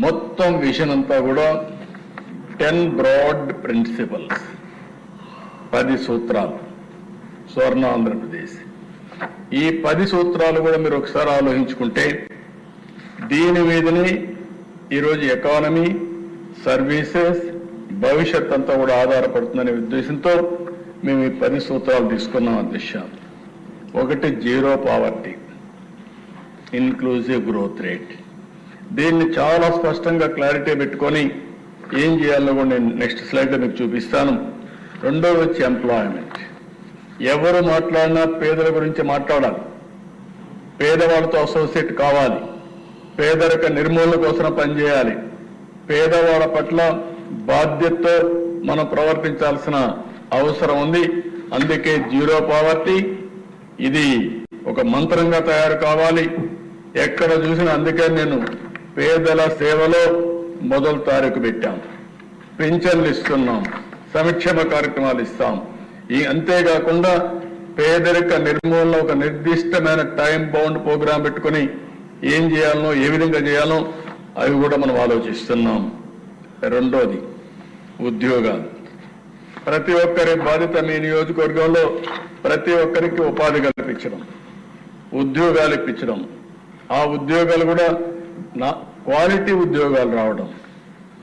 మొత్తం విషన్ అంతా కూడా టెన్ బ్రాడ్ ప్రిన్సిపల్స్ పది సూత్రాలు. స్వర్ణ ఆంధ్రప్రదేశ్. ఈ పది సూత్రాలు కూడా మీరు ఒకసారి ఆలోచించుకుంటే దీని మీదనే ఈరోజు ఎకానమీ సర్వీసెస్ భవిష్యత్ అంతా కూడా ఆధారపడుతుందనే ఉద్దేశంతో మేము ఈ పది సూత్రాలు తీసుకున్నాం అధ్యక్ష ఒకటి zero poverty inclusive growth rate దీన్ని చాలా స్పష్టంగా క్లారిటీ పెట్టుకొని ఏం చేయాలో కూడా నేను నెక్స్ట్ స్లైడ్లో మీకు చూపిస్తాను. రెండోది వచ్చి ఎంప్లాయ్మెంట్ ఎవరు మాట్లాడినా పేదల గురించి మాట్లాడాలి. పేదవాళ్ళతో అసోసియేట్ కావాలి. పేదరిక నిర్మూలన కోసం పనిచేయాలి పేదవాళ్ళ పట్ల బాధ్యతతో మనం ప్రవర్తించాల్సిన అవసరం ఉంది. అందుకే జీరో పావర్టీ. ఇది ఒక మంత్రంగా తయారు కావాలి. ఎక్కడ చూసినా అందుకే నేను పేదల సేవలో మొదలు తారీఖు పెట్టాం. పింఛన్లు ఇస్తున్నాం. సంక్షేమ కార్యక్రమాలు ఇస్తాం. ఈ అంతేకాకుండా పేదరిక నిర్మూలన ఒక నిర్దిష్టమైన టైం బౌండ్ ప్రోగ్రాం పెట్టుకొని ఏం చేయాలనో ఏ విధంగా చేయాలో అవి కూడా మనం ఆలోచిస్తున్నాం. రెండోది ఉద్యోగాలు. ప్రతి ఒక్కరి బాధ్యత మీ నియోజకవర్గంలో ప్రతి ఒక్కరికి ఉపాధి కల్పించడం ఉద్యోగాలు ఇప్పించడం. ఆ ఉద్యోగాలు కూడా నా క్వాలిటీ ఉద్యోగాలు రావడం.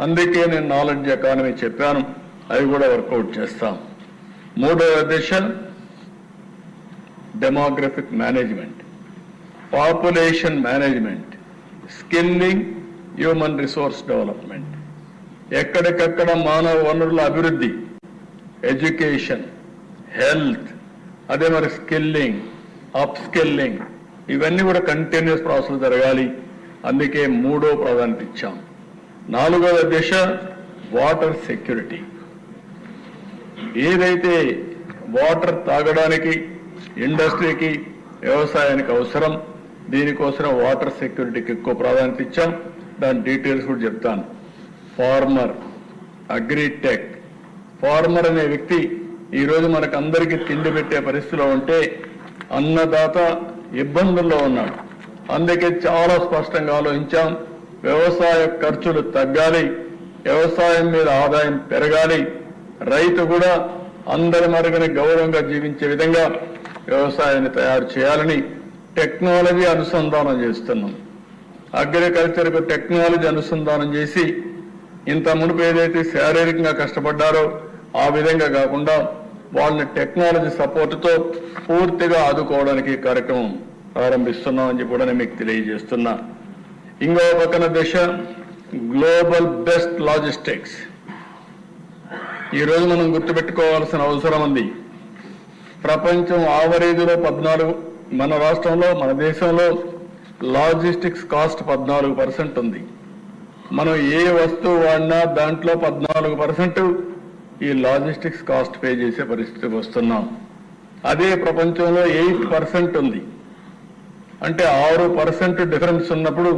అందుకే నేను నాలెడ్జ్ ఎకానమీ చెప్పాను. అవి కూడా వర్కౌట్ చేస్తాం. మూడవ దశ demographic management population management skilling human resource development ఎక్కడికక్కడ మానవ వనరుల అభివృద్ధి. ఎడ్యుకేషన్ హెల్త్ అదే మరి స్కిల్లింగ్ అప్ స్కిల్లింగ్ ఇవన్నీ కూడా కంటిన్యూస్ ప్రాసెస్ జరగాలి. అందుకే మూడో ప్రాధాన్యత ఇచ్చాం. నాలుగవ దశ వాటర్ సెక్యూరిటీ. ఏదైతే వాటర్ తాగడానికి ఇండస్ట్రీకి వ్యవసాయానికి అవసరం దీనికోసం వాటర్ సెక్యూరిటీకి ఎక్కువ ప్రాధాన్యత ఇచ్చాం. దాని డీటెయిల్స్ కూడా చెప్తాను. Farmer agritech. ఫార్మర్ అనే వ్యక్తి ఈరోజు మనకు అందరికీ తిండి పెట్టే పరిస్థితిలో ఉంటే అన్నదాత ఇబ్బందుల్లో ఉన్నాడు. అందుకే చాలా స్పష్టంగా ఆలోచించాం. వ్యవసాయ ఖర్చులు తగ్గాలి. వ్యవసాయం మీద ఆదాయం పెరగాలి. రైతు కూడా అందరి మరుగున గౌరవంగా జీవించే విధంగా వ్యవసాయాన్ని తయారు చేయాలని టెక్నాలజీ అనుసంధానం చేస్తున్నాం. అగ్రికల్చర్కు టెక్నాలజీ అనుసంధానం చేసి ఇంత మునుపు ఏదైతే శారీరకంగా కష్టపడ్డారో ఆ విధంగా కాకుండా వాళ్ళని టెక్నాలజీ సపోర్టుతో పూర్తిగా ఆదుకోవడానికి కార్యక్రమం ప్రారంభిస్తున్నామని చెప్పి కూడా నేను మీకు తెలియజేస్తున్నా. ఇంకో పక్కన దశ గ్లోబల్ బెస్ట్ లాజిస్టిక్స్ ఈ రోజు మనం గుర్తుపెట్టుకోవాల్సిన అవసరం ఉంది. ప్రపంచం ఆవరేజ్లో పద్నాలుగు మన రాష్ట్రంలో మన దేశంలో లాజిస్టిక్స్ కాస్ట్ పద్నాలుగు పర్సెంట్ ఉంది. మనం ఏ వస్తువు వాడినా దాంట్లో పద్నాలుగు పర్సెంట్ ఈ లాజిస్టిక్స్ కాస్ట్ పే చేసే పరిస్థితికి వస్తున్నాం. అదే ప్రపంచంలో ఎయిట్ పర్సెంట్ ఉంది. అంటే ఆరు పర్సెంట్ డిఫరెన్స్ ఉన్నప్పుడు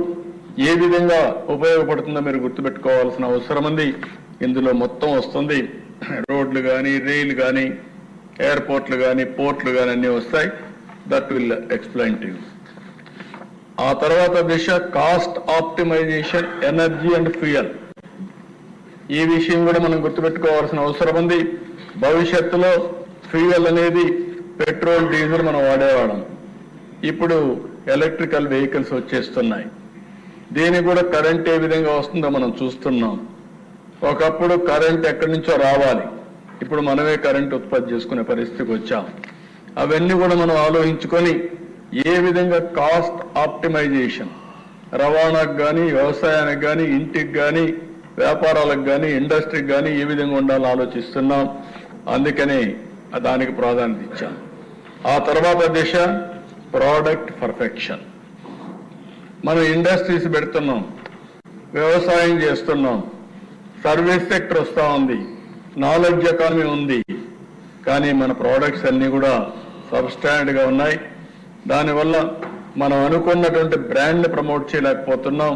ఏ విధంగా ఉపయోగపడుతుందో మీరు గుర్తుపెట్టుకోవాల్సిన అవసరం ఉంది. ఇందులో మొత్తం వస్తుంది. రోడ్లు కానీ రైలు కానీ ఎయిర్పోర్ట్లు కానీ పోర్ట్లు కానీ అన్నీ వస్తాయి. దట్ విల్ ఎక్స్ప్లెయిన్ టు ఆ తర్వాత దిశ cost optimisation energy and fuel ఈ విషయం కూడా మనం గుర్తుపెట్టుకోవాల్సిన అవసరం ఉంది. భవిష్యత్తులో ఫ్యూయల్ అనేది పెట్రోల్ డీజిల్ మనం వాడేవాళ్ళం. ఇప్పుడు ఎలక్ట్రికల్ వెహికల్స్ వచ్చేస్తున్నాయి. దీనికి కూడా కరెంట్ ఏ విధంగా వస్తుందో మనం చూస్తున్నాం. ఒకప్పుడు కరెంట్ ఎక్కడి నుంచో రావాలి. ఇప్పుడు మనమే కరెంట్ ఉత్పత్తి చేసుకునే పరిస్థితికి వచ్చాం. అవన్నీ కూడా మనం ఆలోచించుకొని ఏ విధంగా కాస్ట్ ఆప్టిమైజేషన్ రవాణాకు కానీ వ్యవసాయానికి కానీ ఇంటికి కానీ వ్యాపారాలకు కానీ ఇండస్ట్రీకి కానీ ఏ విధంగా ఉండాలో ఆలోచిస్తున్నాం. అందుకని దానికి ప్రాధాన్యత ఇచ్చాం. ఆ తర్వాత దిశ ప్రోడక్ట్ పర్ఫెక్షన్ మనం ఇండస్ట్రీస్ పెడుతున్నాం వ్యవసాయం చేస్తున్నాం సర్వీస్ సెక్టర్ వస్తూ ఉంది నాలెడ్జ్ ఎకానమీ ఉంది. కానీ మన ప్రోడక్ట్స్ అన్నీ కూడా సబ్స్టాండర్డ్గా ఉన్నాయి. దానివల్ల మనం అనుకున్నటువంటి బ్రాండ్ని ప్రమోట్ చేయలేకపోతున్నాం.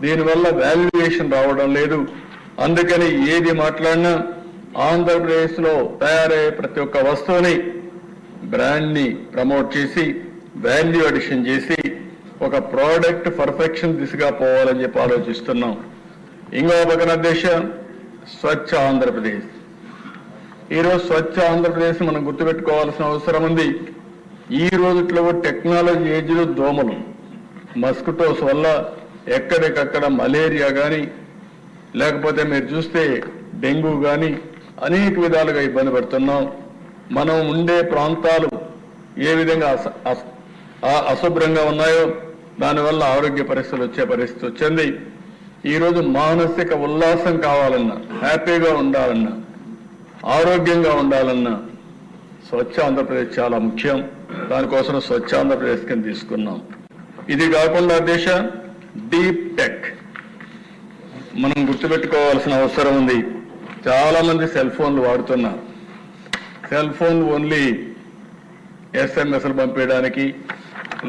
దీనివల్ల వాల్యుయేషన్ రావడం లేదు. అందుకని ఏది మాట్లాడినా ఆంధ్రప్రదేశ్లో తయారయ్యే ప్రతి ఒక్క వస్తువుని బ్రాండ్ని ప్రమోట్ చేసి వాల్యూ అడిషన్ చేసి ఒక ప్రోడక్ట్ పర్ఫెక్షన్ దిశగా పోవాలని చెప్పి ఆలోచిస్తున్నాం. ఇంకో పక్కన దిశ స్వచ్ఛ ఆంధ్రప్రదేశ్. ఈరోజు స్వచ్ఛ ఆంధ్రప్రదేశ్ మనం గుర్తుపెట్టుకోవాల్సిన అవసరం ఉంది. ఈ రోజుట్లో టెక్నాలజీ ఏజ్లో దోమలు మస్కిటోస్ వల్ల ఎక్కడికక్కడ మలేరియా కానీ లేకపోతే మీరు చూస్తే డెంగ్యూ కానీ అనేక విధాలుగా ఇబ్బంది పడుతున్నాం. మనం ఉండే ప్రాంతాలు ఏ విధంగా అస అస- అశుభ్రంగా ఉన్నాయో దానివల్ల ఆరోగ్య పరిస్థితులు వచ్చే పరిస్థితి వచ్చింది. ఈరోజు మానసిక ఉల్లాసం కావాలన్నా హ్యాపీగా ఉండాలన్నా ఆరోగ్యంగా ఉండాలన్నా స్వచ్ఛ ఆంధ్రప్రదేశ్ చాలా ముఖ్యం. దానికోసం స్వచ్ఛ ఆంధ్రప్రదేశ్ కింద తీసుకున్నాం. ఇది కాకుండా దేశ డీప్ టెక్. మనం గుర్తుపెట్టుకోవాల్సిన అవసరం ఉంది. చాలా మంది సెల్ ఫోన్లు వాడుతున్నారు. సెల్ ఫోన్ ఓన్లీ ఎస్ఎంఎస్లు పంపించడానికి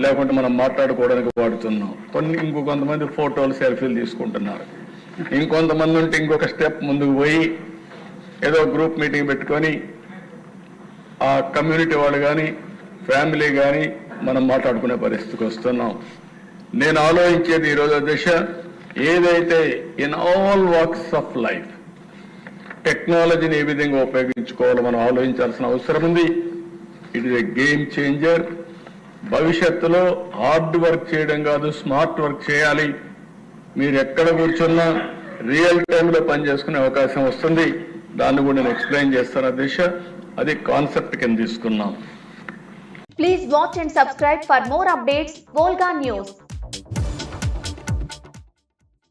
లేకుంటే మనం మాట్లాడుకోవడానికి వాడుతున్నాం. కొన్ని ఇంకో కొంతమంది ఫోటోలు సెల్ఫీలు తీసుకుంటున్నారు. ఇంకొంతమంది ఉంటే ఇంకొక స్టెప్ ముందుకు పోయి ఏదో గ్రూప్ మీటింగ్ పెట్టుకొని ఆ కమ్యూనిటీ వాళ్ళు కానీ ఫ్యామిలీ కానీ మనం మాట్లాడుకునే పరిస్థితికి వస్తున్నాం. నేను ఆలోచించేది ఈరోజు దిశ ఏదైతే in all walks of life టెక్నాలజీని ఏ విధంగా ఉపయోగించుకోవాలో మనం ఆలోచించాల్సిన అవసరం ఉంది. It is a game changer భవిష్యత్తులో హార్డ్ వర్క్ చేయడం కాదు స్మార్ట్ వర్క్ చేయాలి. మీరు ఎక్కడ కూర్చున్నా రియల్ టైంలో పనిచేసుకునే అవకాశం వస్తుంది. దాన్ని కూడా నేను ఎక్స్ప్లెయిన్ చేస్తాను దిశ అది కాన్సెప్ట్ కింద తీసుకున్నాం. Please watch and subscribe for more updates Volga